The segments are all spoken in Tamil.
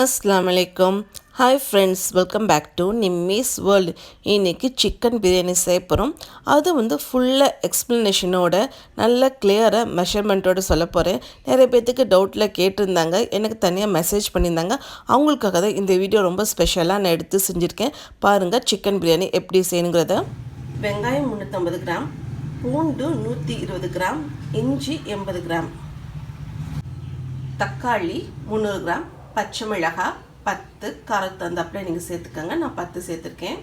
அஸ்லாம் வலைக்கம் hi friends welcome back to Nimmi's world இன்றைக்கி சிக்கன் பிரியாணி செய்ய போகிறோம் அது வந்து ஃபுல்லாக எக்ஸ்ப்ளனேஷனோட நல்ல கிளியராக மெஷர்மெண்ட்டோடு சொல்ல போகிறேன் நிறைய பேர்த்துக்கு டவுட்டில் கேட்டிருந்தாங்க. எனக்கு தனியாக மெசேஜ் பண்ணியிருந்தாங்க. அவங்களுக்காக தான் இந்த வீடியோ ரொம்ப ஸ்பெஷலாக நான் எடுத்து செஞ்சுருக்கேன். பாருங்கள் சிக்கன் பிரியாணி எப்படி செய்யணுங்கிறத. வெங்காயம் முந்நூற்றம்பது கிராம் பூண்டு நூற்றி இருபது கிராம் இஞ்சி எண்பது கிராம் தக்காளி முந்நூறு கிராம் பச்சை மிளகாய் பத்து காரத்து தந்தாப்புல நீங்கள் சேர்த்துக்கோங்க. நான் பத்து சேர்த்துருக்கேன்.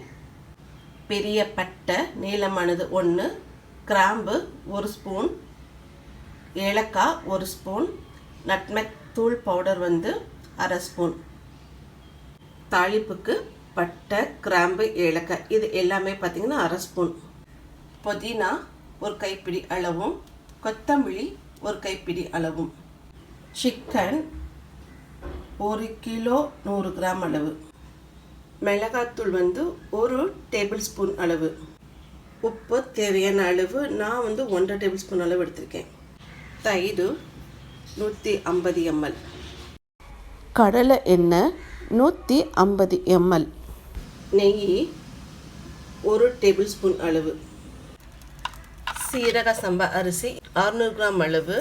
பெரிய பட்டை நீளமானது ஒன்று கிராம்பு ஒரு ஸ்பூன் ஏலக்காய் ஒரு ஸ்பூன் நட்மெக் தூள் பவுடர் வந்து அரை ஸ்பூன். தாளிப்புக்கு பட்டை கிராம்பு ஏலக்காய் இது எல்லாமே பார்த்திங்கன்னா அரை ஸ்பூன். புதினா ஒரு கைப்பிடி அளவும் கொத்தமல்லி ஒரு கைப்பிடி அளவும். சிக்கன் ஒரு கிலோ நூறு கிராம் அளவு. மிளகாத்தூள் வந்து ஒரு டேபிள் ஸ்பூன் அளவு. உப்பு தேவையான அளவு நான் வந்து ஒன்றரை டேபிள் ஸ்பூன் அளவு எடுத்திருக்கேன். தயிர் நூற்றி ஐம்பது எம்எல். கடலை எண்ணெய் நூற்றி ஐம்பது எம்எல். நெய் ஒரு டேபிள் ஸ்பூன் அளவு. சீரக சம்பா அரிசி அறுநூறு கிராம் அளவு.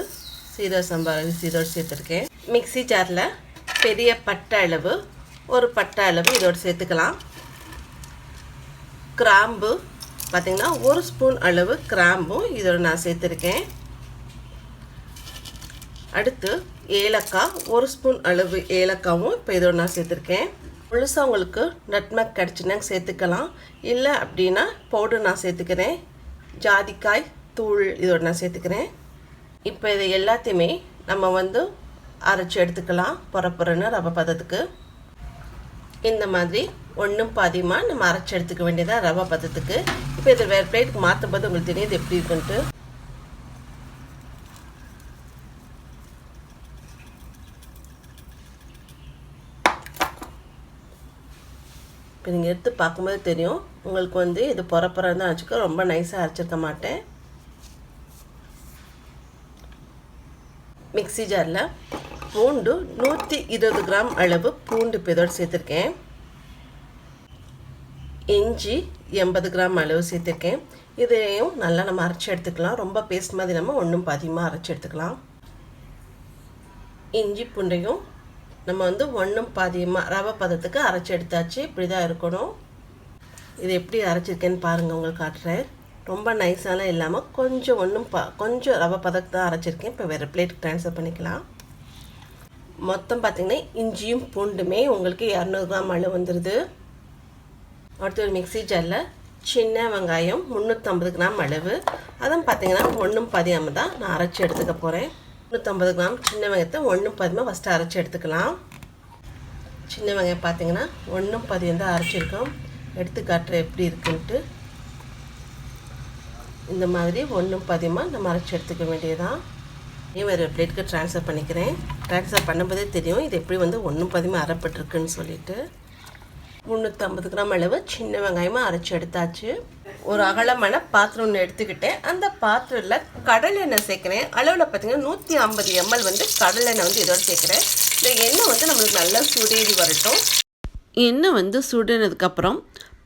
சீரக சம்பா அரிசி இதோடு சேர்த்துருக்கேன். மிக்சி ஜாரில் பெரிய பட்டை அளவு ஒரு பட்டை அளவு இதோடு சேர்த்துக்கலாம். கிராம்பு பார்த்திங்கன்னா ஒரு ஸ்பூன் அளவு கிராம்பும் இதோடு நான் சேர்த்துருக்கேன். அடுத்து ஏலக்காய் ஒரு ஸ்பூன் அளவு ஏலக்காவும் இப்போ இதோடு நான் சேர்த்துருக்கேன். முழுசாக உங்களுக்கு நட்மக் கிடச்சினா சேர்த்துக்கலாம். இல்லை அப்படின்னா பவுடர் நான் சேர்த்துக்கிறேன். ஜாதிக்காய் தூள் இதோடு நான் சேர்த்துக்கிறேன். இப்போ இதை எல்லாத்தையுமே நம்ம வந்து அரைச்சி எடுத்துக்கலாம். புறப்புறன்னு ரவை பதத்துக்கு. இந்த மாதிரி ஒன்றும் பாதியமாக நம்ம அரைச்சி எடுத்துக்க வேண்டியதாக ரவை பதத்துக்கு. இப்போ இதை வேறு பிளேட்டுக்கு மாற்றும் போது உங்களுக்கு தெரியும் இது எப்படி இருக்குன்ட்டு. இப்போ நீங்கள் எடுத்து பார்க்கும்போது தெரியும். உங்களுக்கு வந்து இது புறப்புறம் தான் வச்சுக்க. ரொம்ப நைஸாக அரைச்சிருக்க மாட்டேன். மிக்சி ஜாரில் பூண்டு நூற்றி இருபது கிராம் அளவு பூண்டு இப்போ சேர்த்துருக்கேன். இஞ்சி எண்பது கிராம் அளவு சேர்த்துருக்கேன். இதையும் நல்லா நம்ம அரைச்சி எடுத்துக்கலாம். ரொம்ப பேஸ்ட் மாதிரி நம்ம ஒன்றும் பாதியமாக அரைச்சி எடுத்துக்கலாம். இஞ்சி பூண்டையும் நம்ம வந்து ஒன்றும் பாதியமாக ரவை பதத்துக்கு அரைச்சி எடுத்தாச்சு. இப்படி தான் இருக்கணும். இது எப்படி அரைச்சிருக்கேன்னு பாருங்கள் உங்களுக்கு காட்டுறேன். ரொம்ப நைஸாலாம் இல்லாமல் கொஞ்சம் ஒன்றும் ப கொஞ்சம் ரவை பதக்கு தான் அரைச்சிருக்கேன். இப்போ வேறு பிளேட்டுக்கு ட்ரான்ஸ்ஃபர் பண்ணிக்கலாம். மொத்தம் பார்த்திங்கன்னா இஞ்சியும் பூண்டுமே உங்களுக்கு இரநூறு கிராம் அளவு வந்துடுது அடுத்து ஒரு மிக்சி ஜாரில் சின்ன வெங்காயம் முந்நூற்றம்பது கிராம் அளவு. அதுவும் பார்த்திங்கன்னா ஒன்றும் பதியாமல் தான் நான் அரைச்சி எடுத்துக்க போகிறேன் முந்நூற்றம்பது கிராம் சின்ன வெங்காயத்தை ஒன்றும் பதியமாக ஃபஸ்ட்டு அரைச்சி எடுத்துக்கலாம். சின்ன வெங்காயம் பார்த்திங்கன்னா ஒன்றும் பதியம் தான் அரைச்சிருக்கோம். எடுத்து காட்டுற எப்படி இருக்குன்ட்டு. இந்த மாதிரி ஒன்றும் பதியமாக நம்ம அரைச்சி எடுத்துக்க வேண்டியதான் வேறு பிளேட்க்கு ட்ரான்ஸ்ஃபர் பண்ணிக்கிறேன். ட்ரான்ஸ்ஃபர் பண்ணும்போதே தெரியும் இது எப்படி வந்து ஒன்றும் பதியமாக அரைப்பட்டிருக்குன்னு சொல்லிட்டு. முந்நூற்றம்பது கிராம் அளவு சின்ன வெங்காயமாக அரைச்சி எடுத்தாச்சு. ஒரு அகலமான பாத்திரம் ஒன்று எடுத்துக்கிட்டேன். அந்த பாத்திரத்தில் கடலை எண்ணெய் சேர்க்குறேன். அளவில் பார்த்திங்கன்னா நூற்றி ஐம்பது எம்எல் வந்து கடலை எண்ணெய் வந்து இதோடு சேர்க்குறேன். இந்த எண்ணெய் வந்து நம்மளுக்கு நல்லா சுடேறி வரட்டும். எண்ணெய் வந்து சுடினதுக்கப்புறம்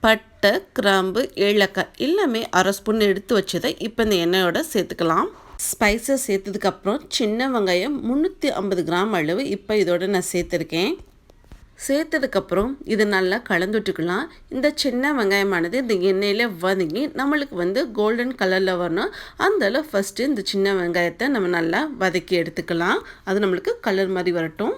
பட்டை கிராம்பு ஏலக்காய் எல்லாமே அரை ஸ்பூன் எடுத்து வச்சதை இப்போ இந்த எண்ணெயோட சேர்த்துக்கலாம். ஸ்பைசஸ் சேர்த்ததுக்கப்புறம் சின்ன வெங்காயம் முந்நூற்றி ஐம்பது கிராம் அளவு. இப்போ இதோட நான் சேர்த்துருக்கேன். சேர்த்ததுக்கப்புறம் இது நல்லா கலந்துட்டுக்கலாம் இந்த சின்ன வெங்காயமானது இந்த எண்ணெயில் வதங்கி நம்மளுக்கு வந்து கோல்டன் கலரில் வரணும். அந்த ஃபஸ்ட்டு இந்த சின்ன வெங்காயத்தை நம்ம நல்லா வதக்கி எடுத்துக்கலாம். அது நம்மளுக்கு கலர் மாதிரி வரட்டும்.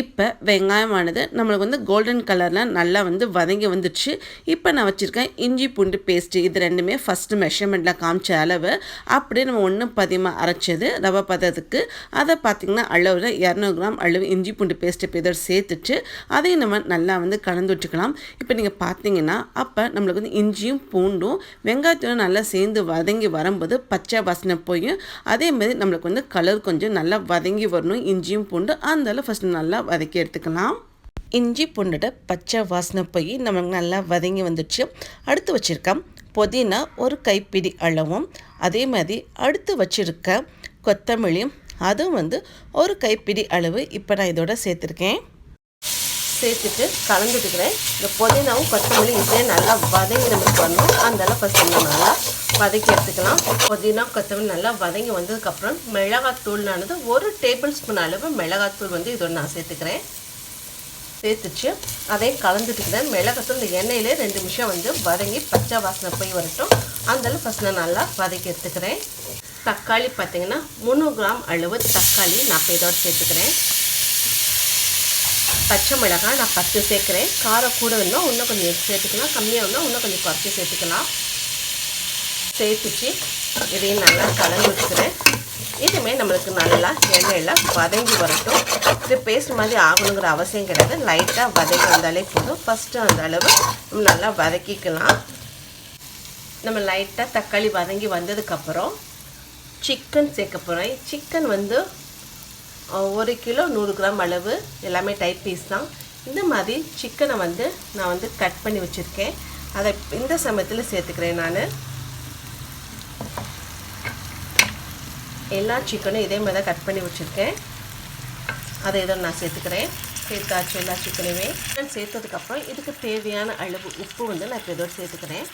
இப்போ வெங்காயமானது நம்மளுக்கு வந்து கோல்டன் கலரில் நல்லா வந்து வதங்கி வந்துடுச்சு. இப்போ நான் வச்சுருக்கேன் இஞ்சி பூண்டு பேஸ்ட்டு இது ரெண்டுமே ஃபஸ்ட்டு மெஷர்மெண்ட்டில் காமிச்ச அளவு. அப்படியே நம்ம ஒன்று பதியமாக அரைச்சது ரவை பதத்துக்கு. அதை பார்த்திங்கன்னா அளவில் இரநூறு கிராம் அளவு இஞ்சி பூண்டு பேஸ்ட்டு இப்போ இதோட சேர்த்துட்டு அதையும் நம்ம நல்லா வந்து கலந்து விட்டுக்கலாம். இப்போ நீங்கள் பார்த்தீங்கன்னா அப்போ நம்மளுக்கு வந்து இஞ்சியும் பூண்டும் வெங்காயத்தோடு நல்லா சேர்ந்து வதங்கி வரும்போது பச்சை வாசனை போயும். அதே மாதிரி நம்மளுக்கு வந்து கலர் கொஞ்சம் நல்லா வதங்கி வரணும். இஞ்சியும் பூண்டு அந்த ஃபஸ்ட்டு நல்லா வதக்கி எடுத்துக்கலாம். இஞ்சி பூண்டோட பச்சை வாசனை போய் நமக்கு நல்லா வதங்கி வந்துடுச்சு. அடுத்து வச்சுருக்கேன் புதினா ஒரு கைப்பிடி அளவும். அதே மாதிரி அடுத்து வச்சுருக்க கொத்தமல்லியும் அதுவும் வந்து ஒரு கைப்பிடி அளவு. இப்போ நான் இதோட சேர்த்துருக்கேன். சேர்த்துட்டு கலந்துட்டுக்கிறேன். இந்த புதினாவும் கொத்தமல்லியும் இதே நல்லா வதங்கி நமக்கு வரணும். அந்தளவு ஃபஸ்ட்டு நல்லா வதக்கி எடுத்துக்கலாம் புதினா கொத்தமல்லி நல்லா வதங்கி வந்ததுக்கப்புறம் மிளகாத்தூள்னானது ஒரு டேபிள் ஸ்பூன் அளவு மிளகாத்தூள் வந்து இதோட நான் சேர்த்துக்கிறேன். சேர்த்துச்சு. அதையும் கலந்துட்டுக்கிறேன் மிளகாத்தூள் இந்த எண்ணெயிலே ரெண்டு நிமிஷம் வந்து வதங்கி பச்சை வாசனை போய் வரட்டும். அந்தளவு ஃபஸ்ட் நான் நல்லா வதக்கி எடுத்துக்கிறேன். தக்காளி பார்த்திங்கன்னா முந்நூறு கிராம் அளவு தக்காளி நான் இப்போ இதோட சேர்த்துக்கிறேன். பச்சை மிளகாய் நான் பத்து சேர்க்குறேன். காரம் கூட வேணும் இன்னும் கொஞ்சம் சேர்த்துக்கலாம். கம்மியாக வேணும் இன்னும் கொஞ்சம் குறைச்சி சேர்த்துக்கலாம். சேர்த்துச்சு இதையும் நல்லா கலந்து வச்சுக்கிறேன். இதுவுமே நம்மளுக்கு நல்லா எண்ணெயில் வதங்கி வரட்டும். இது பேஸ்ட் மாதிரி ஆகணுங்கிற அவசியம் கிடையாது. லைட்டாக வதங்கி வந்தாலே போதும். ஃபஸ்ட்டு அந்த அளவு நம்ம நல்லா வதக்கிக்கலாம். நம்ம லைட்டாக தக்காளி வதங்கி வந்ததுக்கப்புறம் சிக்கன் சேர்க்க போகிறேன் சிக்கன் வந்து ஒரு கிலோ நூறு கிராம் அளவு எல்லாமே டைப் பீஸ் தான். இந்த மாதிரி சிக்கனை வந்து நான் வந்து கட் பண்ணி வச்சுருக்கேன். அதை இந்த சமயத்தில் சேர்த்துக்கிறேன் நான். எல்லா சிக்கனும் இதே மாதிரி தான் கட் பண்ணி வச்சுருக்கேன். அதை இதை நான் சேர்த்துக்கிறேன். சேர்த்தாச்சு எல்லா சிக்கனையுமே சேர்த்ததுக்கப்புறம் இதுக்கு தேவையான அளவு உப்பு வந்து நான் இப்போ இதோடு சேர்த்துக்கிறேன்.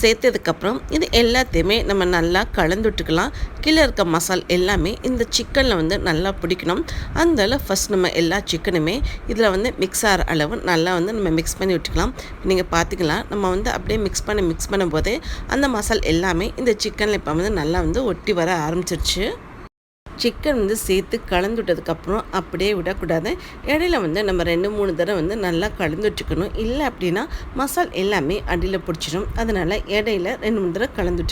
சேர்த்ததுக்கப்புறம் இது எல்லாத்தையுமே நம்ம நல்லா கலந்துட்டுக்கலாம். கீழே இருக்க மசால் எல்லாமே இந்த சிக்கனில் வந்து நல்லா பிடிக்கணும். அதனால ஃபஸ்ட் நம்ம எல்லா சிக்கனுமே இதில் வந்து மிக்ஸ் ஆகிற அளவு நல்லா வந்து நம்ம மிக்ஸ் பண்ணி விட்டுக்கலாம். நீங்கள் பார்த்திங்களா நம்ம வந்து அப்படியே மிக்ஸ் பண்ண மிக்ஸ் பண்ணும்போதே அந்த மசால் எல்லாமே இந்த சிக்கனில் இப்போ வந்து நல்லா வந்து ஒட்டி வர ஆரம்பிச்சிருச்சு. சிக்கன் வந்து சேர்த்து கலந்து விட்டதுக்கப்புறம் அப்படியே விடக்கூடாது. இடையில வந்து நம்ம ரெண்டு மூணு தடவை வந்து நல்லா கலந்து வச்சுக்கணும். இல்லை அப்படின்னா மசால் எல்லாமே அடியில் பிடிச்சிடும் அதனால் இடையில ரெண்டு மூணு தடவை கலந்து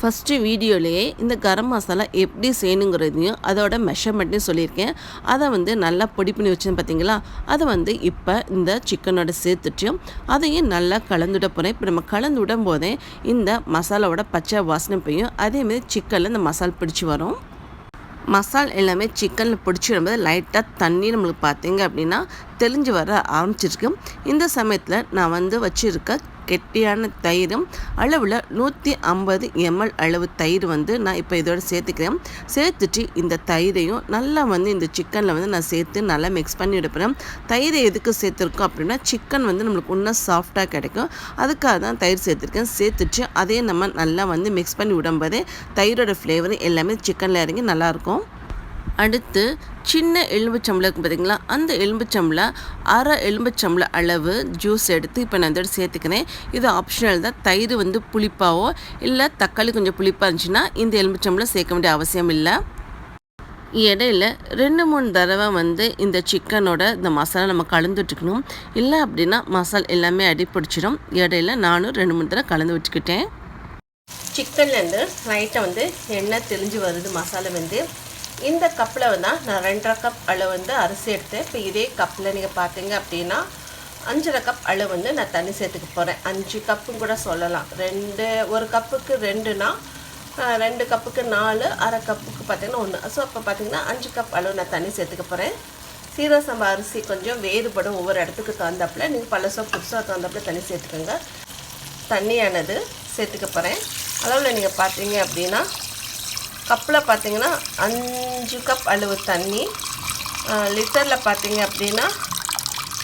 ஃபஸ்ட்டு வீடியோலேயே இந்த கரம் மசாலா எப்படி செய்யணுங்கிறதையும் அதோட மெஷர்மெண்ட்டையும் சொல்லியிருக்கேன். அதை வந்து நல்லா பொடி பண்ணி வச்சேன் பார்த்தீங்களா அதை வந்து இப்போ இந்த சிக்கனோட சேர்த்துட்டு அதையும் நல்லா கலந்துட போகிறேன் இப்போ நம்ம கலந்து விடும் போதே இந்த மசாலாவோட பச்சை வாசனை போயும் அதேமாரி சிக்கனில் இந்த மசால் பிடிச்சி வரும். மசால் எல்லாமே சிக்கனில் பிடிச்சி வரும்போது லைட்டாக தண்ணி நம்மளுக்கு பார்த்தீங்க அப்படின்னா தெளிஞ்சு வர ஆரம்பிச்சிருக்கு. இந்த சமயத்தில் நான் வந்து வச்சுருக்க கெட்டியான தயிரும் அளவில் நூற்றி ஐம்பது எம்எல் அளவு தயிர் வந்து நான் இப்போ இதோட சேர்த்துக்கிறேன். சேர்த்துட்டு இந்த தயிரையும் நல்லா வந்து இந்த சிக்கனில் வந்து நான் சேர்த்து நல்லா மிக்ஸ் பண்ணி எடுப்பேன். தயிரை எதுக்கு சேர்த்துருக்கோம் அப்படின்னா சிக்கன் வந்து நம்மளுக்கு இன்னும் சாஃப்டாக கிடைக்கும். அதுக்காக தான் தயிர் சேர்த்துருக்கேன். சேர்த்துட்டு அதே நம்ம நல்லா வந்து மிக்ஸ் பண்ணி விடும்போதே தயிரோட ஃப்ளேவர் எல்லாமே சிக்கனில் இறங்கி நல்லாயிருக்கும் அடுத்து சின்ன எலும்புச்சம்பளம் இருக்கும் பார்த்தீங்களா அந்த எலும்புச்சம்பளை அரை எலும்புச்சம்பளை அளவு ஜூஸ் எடுத்து இப்போ நான் இதோட சேர்த்துக்கிறேன். இது ஆப்ஷனல் தான். தயிர் வந்து புளிப்பாவோ இல்லை தக்காளி கொஞ்சம் புளிப்பாக இருந்துச்சுன்னா இந்த எலும்புச்சம்பளம் சேர்க்க வேண்டிய அவசியம் இல்லை. இடையில ரெண்டு மூணு தடவை வந்து இந்த சிக்கனோட இந்த மசாலா நம்ம கலந்துட்டுக்கணும். இல்லை அப்படின்னா மசால் எல்லாமே அடிப்பிடிச்சிடும் இடையில நானும் ரெண்டு மூணு தடவை கலந்து வச்சுக்கிட்டேன் சிக்கன்லேருந்து லைட்டாக வந்து எண்ணெய் தெளிஞ்சு வருது மசாலா வந்து. இந்த கப்பில் தான் நான் ரெண்டரை கப் அளவு வந்து அரிசி எடுத்தேன். இப்போ இதே கப்பில் நீங்கள் பார்த்தீங்க அப்படின்னா அஞ்சரை கப் அளவு வந்து நான் தண்ணி சேர்த்துக்க போகிறேன் அஞ்சு கப்பும் கூட சொல்லலாம். ரெண்டு ஒரு கப்புக்கு ரெண்டுனா ரெண்டு கப்புக்கு நாலு அரை கப்புக்கு பார்த்தீங்கன்னா ஒன்று. ஸோ அப்போ பார்த்தீங்கன்னா அஞ்சு கப் அளவு நான் தண்ணி சேர்த்துக்க போகிறேன் சீரக சம்பா அரிசி கொஞ்சம் வேறுபடும் ஒவ்வொரு இடத்துக்கு தகுந்தாப்புல. நீங்கள் பழசோ புதுசாக தகுந்தாப்புல தண்ணி சேர்த்துக்கோங்க. தண்ணியானது சேர்த்துக்க போகிறேன் அளவில் நீங்கள் பார்த்தீங்க அப்படின்னா கப்பில் பார்த்தீங்கன்னா அஞ்சு கப் அளவு தண்ணி லிட்டரில் பார்த்தீங்க அப்படின்னா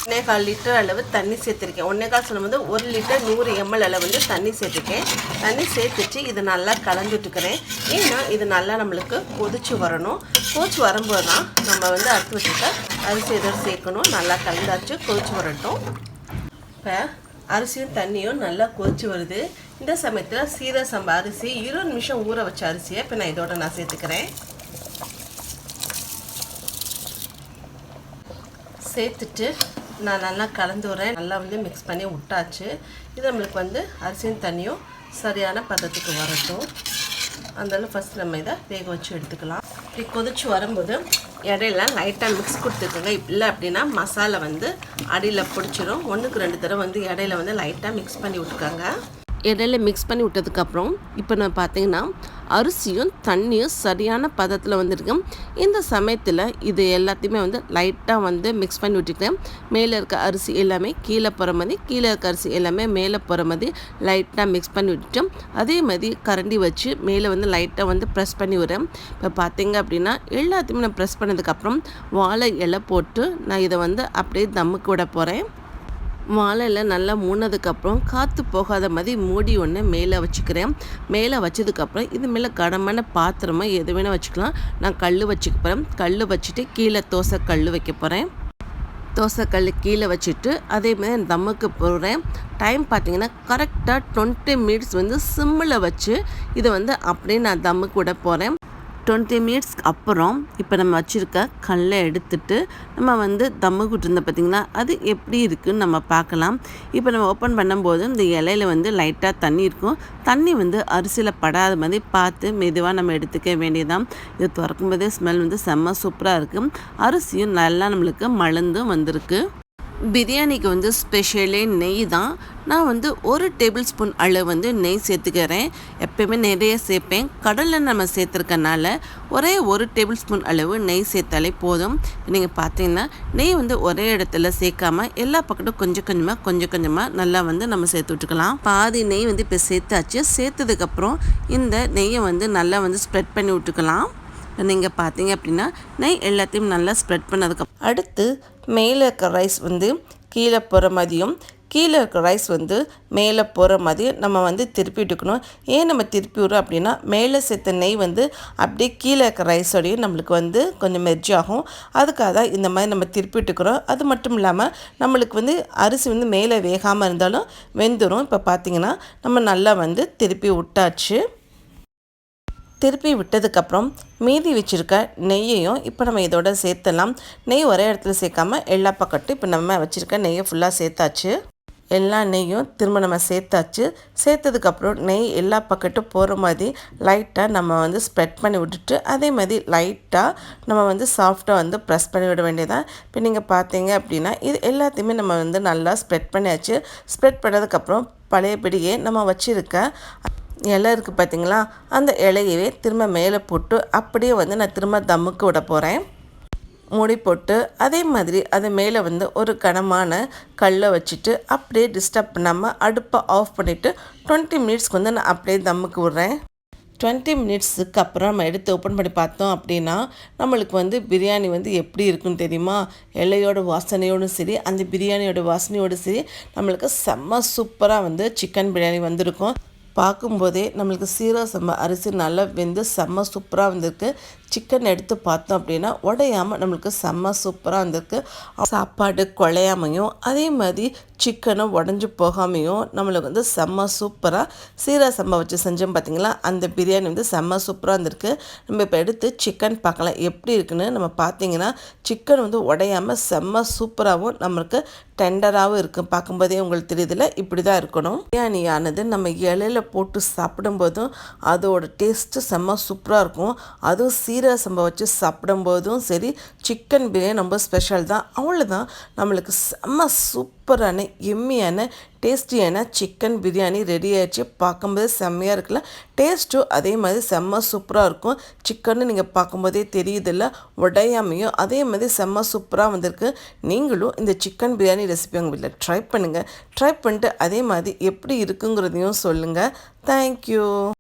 ஒன்னேகால் லிட்டர் அளவு தண்ணி சேர்த்துருக்கேன். ஒன்னேகால் சொல்லும்போது ஒரு லிட்டர் நூறு எம்எல் அளவு வந்து தண்ணி சேர்த்துருக்கேன். தண்ணி சேர்த்துட்டு இது நல்லா கலந்துட்டுக்கிறேன். ஏன்னா இது நல்லா நம்மளுக்கு கொதிச்சு வரணும். கொதிச்சு வரும்போது தான் நம்ம வந்து அடுத்து வச்சுக்க அரிசி எதோ சேர்க்கணும். நல்லா கலந்தாச்சு கொதிச்சு வரட்டும். இப்போ அரிசியும் தண்ணியும் நல்லா கொதிச்சு வருது. இந்த சமயத்தில் சீரக சம்பா அரிசி இருபது நிமிஷம் ஊற வச்ச அரிசியை இப்போ நான் இதோட நான் சேர்த்துக்கிறேன். சேர்த்துட்டு நான் நல்லா கலந்து வரேன் நல்லா வந்து மிக்ஸ் பண்ணி விட்டாச்சு. இது நம்மளுக்கு வந்து அரிசியும் தண்ணியும் சரியான பதத்துக்கு வரட்டும். அந்தளவு ஃபஸ்ட் நம்ம இதை வேக வச்சு எடுத்துக்கலாம். இப்படி கொதிச்சு வரும்போது இடையில லைட்டாக மிக்ஸ் கொடுத்துருக்கோங்க இல்லை அப்படின்னா மசாலா வந்து அடியில் பிடிச்சிரும். ஒன்றுக்கு ரெண்டு தடவை வந்து இடையில வந்து லைட்டாக மிக்ஸ் பண்ணி விட்டுருக்காங்க இடையில மிக்ஸ் பண்ணி விட்டதுக்கப்புறம் இப்போ நான் பார்த்தீங்கன்னா அரிசியும் தண்ணியும் சரியான பதத்தில் வந்துருக்கு இந்த சமயத்தில் இது எல்லாத்தையுமே வந்து லைட்டாக வந்து மிக்ஸ் பண்ணி விட்டுக்கிட்டேன். மேலே இருக்க அரிசி எல்லாமே கீழே போகிற மாதிரி கீழே இருக்க அரிசி எல்லாமே மேலே போகிற மாதிரி லைட்டாக மிக்ஸ் பண்ணி விட்டுட்டு அதே மாதிரி கரண்டி வச்சு மேலே வந்து லைட்டாக வந்து ப்ரெஸ் பண்ணி விடுறேன். இப்போ பார்த்தீங்க அப்படின்னா எல்லாத்தையுமே நான் ப்ரெஸ் பண்ணதுக்கப்புறம் வாழை இலை போட்டு நான் இதை வந்து அப்படியே தம்முக்கு விட போகிறேன் மாலையில் நல்லா மூணதுக்கப்புறம் காற்று போகாத மாதிரி மூடி ஒன்று மேலே வச்சுக்கிறேன். மேலே வச்சதுக்கப்புறம் இது மேலே கடமான பாத்திரமாக எது வேணால் வச்சுக்கலாம். நான் கல் வச்சுக்க போகிறேன் கல் வச்சுட்டு கீழே தோசை கல் வைக்க போகிறேன் தோசைக்கல் கீழே வச்சுட்டு அதே மாதிரி தம்முக்கு போடுறேன். டைம் பார்த்தீங்கன்னா கரெக்டாக டுவெண்ட்டி மினிட்ஸ் வந்து சிம்மில் வச்சு இதை வந்து அப்படியே நான் தம்முக்கு விட போகிறேன் டுவெண்ட்டி மினிட்ஸ்க்கு அப்புறம் இப்போ நம்ம வச்சுருக்க கல்லை எடுத்துட்டு நம்ம வந்து தம்மு விட்டுருந்தோம் பார்த்திங்களா அது எப்படி இருக்குதுன்னு நம்ம பார்க்கலாம். இப்போ நம்ம ஓப்பன் பண்ணும்போது இந்த இலையில வந்து லைட்டாக தண்ணி இருக்கும். தண்ணி வந்து அரிசியில் படாத மாதிரி பார்த்து மெதுவாக நம்ம எடுத்துக்க வேண்டியதான் இது திறக்கும்போதே ஸ்மெல் வந்து செம்ம சூப்பராக இருக்குது அரிசியும் நல்லா நம்மளுக்கு மலர்ந்தும் வந்திருக்கு. பிரியாணிக்கு வந்து ஸ்பெஷலே நெய் தான். நான் வந்து ஒரு டேபிள் ஸ்பூன் அளவு வந்து நெய் சேர்த்துக்கிறேன். எப்பயுமே நிறைய சேர்ப்பேன். கடலில் நம்ம சேர்த்துருக்கனால ஒரே ஒரு டேபிள் ஸ்பூன் அளவு நெய் சேர்த்தாலே போதும். நீங்கள் பார்த்தீங்கன்னா நெய் வந்து ஒரே இடத்துல சேர்க்காம எல்லா பக்கத்தும் கொஞ்சம் கொஞ்சமாக கொஞ்சம் கொஞ்சமாக நல்லா வந்து நம்ம சேர்த்து விட்டுக்கலாம். பாதி நெய் வந்து இப்போ சேர்த்தாச்சு. சேர்த்ததுக்கப்புறம் இந்த நெய்யை வந்து நல்லா வந்து ஸ்ப்ரெட் பண்ணி விட்டுக்கலாம். நீங்கள் பார்த்தீங்க அப்படின்னா நெய் எல்லாத்தையும் நல்லா ஸ்ப்ரெட் பண்ணதுக்கப்புறம் அடுத்து மேலே இருக்க ரைஸ் வந்து கீழே போகிற மாதிரியும் கீழே இருக்க ரைஸ் வந்து மேலே போகிற மாதிரி நம்ம வந்து திருப்பி விட்டுக்கணும் ஏன் நம்ம திருப்பி விடுறோம் அப்படின்னா மேலே சேர்த்த நெய் வந்து அப்படியே கீழே இருக்க ரைஸோடையும் நம்மளுக்கு வந்து கொஞ்சம் மெர்ஜி ஆகும். அதுக்காக தான் இந்த மாதிரி நம்ம திருப்பி விட்டுக்கிறோம் அது மட்டும் இல்லாமல் நம்மளுக்கு வந்து அரிசி வந்து மேலே வேகாமல் இருந்தாலும் வெந்துடும் இப்போ பார்த்திங்கன்னா நம்ம நல்லா வந்து திருப்பி விட்டாச்சு. திருப்பி விட்டதுக்கப்புறம் மீதி வச்சுருக்க நெய்யையும் இப்போ நம்ம இதோட சேர்த்தலாம் நெய் ஒரே இடத்துல சேர்க்காம எல்லா பக்கட்டும் இப்போ நம்ம வச்சுருக்க நெய்யை ஃபுல்லாக சேர்த்தாச்சு. எல்லா நெய்யும் திரும்ப நம்ம சேர்த்தாச்சு. சேர்த்ததுக்கப்புறம் நெய் எல்லா பக்கட்டும் போகிற மாதிரி லைட்டாக நம்ம வந்து ஸ்ப்ரெட் பண்ணி விட்டுட்டு அதே மாதிரி லைட்டாக நம்ம வந்து சாஃப்டாக வந்து ப்ரெஸ் பண்ணி விட வேண்டியதான் இப்போ நீங்கள் பார்த்தீங்க அப்படின்னா இது எல்லாத்தையுமே நம்ம வந்து நல்லா ஸ்ப்ரெட் பண்ணியாச்சு. ஸ்ப்ரெட் பண்ணதுக்கப்புறம் பழையபடியே நம்ம வச்சுருக்க இலை இருக்குது பார்த்தீங்களா அந்த இலையவே திரும்ப மேலே போட்டு அப்படியே வந்து நான் திரும்ப தம்முக்கு விட போகிறேன் மூடி போட்டு அதே மாதிரி அது மேலே வந்து ஒரு கனமான கல்லை வச்சுட்டு அப்படியே டிஸ்டர்ப் பண்ணாமல் அடுப்பை ஆஃப் பண்ணிவிட்டு டுவெண்ட்டி மினிட்ஸ்க்கு வந்து நான் அப்படியே தம்முக்கு விட்றேன். டுவெண்ட்டி மினிட்ஸுக்கு அப்புறம் நம்ம எடுத்து ஓப்பன் பண்ணி பார்த்தோம் அப்படின்னா நம்மளுக்கு வந்து பிரியாணி வந்து எப்படி இருக்குன்னு தெரியுமா? இலையோட வாசனையோடும் சரி அந்த பிரியாணியோட வாசனையோடு சரி நம்மளுக்கு செம்ம சூப்பராக வந்து சிக்கன் பிரியாணி வந்திருக்கும். பார்க்கும்போதே நம்மளுக்கு சீரக சம்பா அரிசி நல்லா வெந்து செம்ம சூப்பராக வந்திருக்கு. சிக்கன் எடுத்து பார்த்தோம் அப்படின்னா உடையாமல் நம்மளுக்கு செம்ம சூப்பராக வந்திருக்கு சாப்பாடு குழையாமையும் அதே மாதிரி சிக்கனும் உடஞ்சி போகாமையும் நம்மளுக்கு வந்து செம்ம சூப்பராக சீரக சம்பா வச்சு செஞ்சோம் பார்த்திங்களா? அந்த பிரியாணி வந்து செம்ம சூப்பராக இருந்திருக்கு. நம்ம இப்போ எடுத்து சிக்கன் பார்க்கலாம் எப்படி இருக்குன்னு நம்ம பார்த்தீங்கன்னா சிக்கன் வந்து உடையாமல் செம்ம சூப்பராகவும் நம்மளுக்கு டெண்டராகவும் இருக்கும் பார்க்கும்போதே உங்களுக்கு தெரியுதுல இப்படி தான் இருக்கணும். பிரியாணியானது நம்ம இலையில போட்டு சாப்பிடும்போதும் அதோட டேஸ்ட்டு செம்ம சூப்பராக இருக்கும். அதுவும் சீ சம்பா வச்சு சாப்பிடும்போதும் சரி சிக்கன் பிரியாணி ரொம்ப ஸ்பெஷல் தான். அவ்வளோதான் நம்மளுக்கு செம்ம சூப்பரான எம்மியான டேஸ்டியான சிக்கன் பிரியாணி ரெடி ஆகிடுச்சு பார்க்கும்போது செம்மையாக இருக்குல்ல? டேஸ்ட்டும் அதே மாதிரி செம்ம சூப்பராக இருக்கும். சிக்கன்னு நீங்கள் பார்க்கும்போதே தெரியுதில்ல? உடையாமையும் அதே மாதிரி செம்ம சூப்பராக வந்திருக்கு. நீங்களும் இந்த சிக்கன் பிரியாணி ரெசிபி உங்கள் வீட்டில் ட்ரை பண்ணுங்கள் ட்ரை பண்ணிட்டு அதே மாதிரி எப்படி இருக்குங்கிறதையும் சொல்லுங்கள் தேங்க்யூ